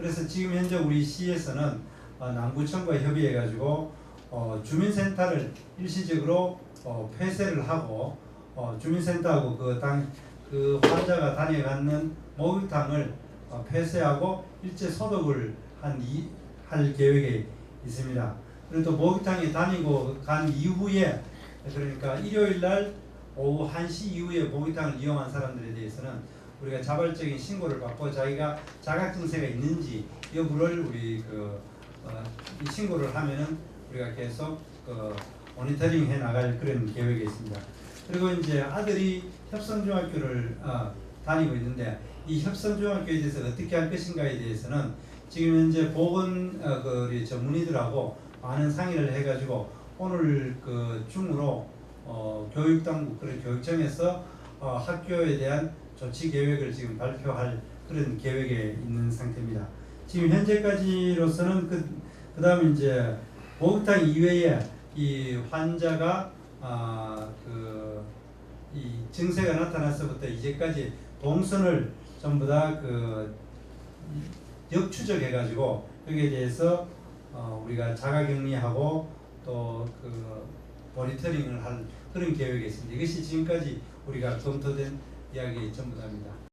그래서 지금 현재 우리 시에서는 어, 남구청과 협의해가지고 어, 주민센터를 일시적으로 어, 폐쇄를 하고 어, 주민센터하고 그, 당, 그 환자가 다녀가는 목욕탕을 어, 폐쇄하고 일제 소독을 한 이, 할 계획에 있습니다. 그리고 또 목욕탕에 다니고 간 이후에 그러니까 일요일 날 오후 1시 이후에 목욕탕을 이용한 사람들에 대해서는 우리가 자발적인 신고를 받고 자기가 자각 증세가 있는지 여부를 우리 그 어, 이 신고를 하면은 우리가 계속 그 모니터링 해 나갈 그런 계획이 있습니다. 그리고 이제 아들이 협성중학교를 어, 다니고 있는데 이 협성중학교에 대해서 어떻게 할 것인가에 대해서는 지금 현재 보건 어, 그 전문의들하고 많은 상의를 해가지고 오늘 그 중으로 어, 교육당국 그런 교육청에서 어, 학교에 대한 조치 계획을 지금 발표할 그런 계획에 있는 상태입니다. 지금 현재까지로서는 그 그 다음에 이제 목욕탕 이외에 이 환자가 아 그 이 증세가 나타나서부터 이제까지 동선을 전부 다 그 역추적해 가지고 여기에 대해서 어 우리가 자가격리하고 또 그 모니터링을 할 그런 계획이 있습니다. 이것이 지금까지 우리가 검토된 이야기 전부 다입니다.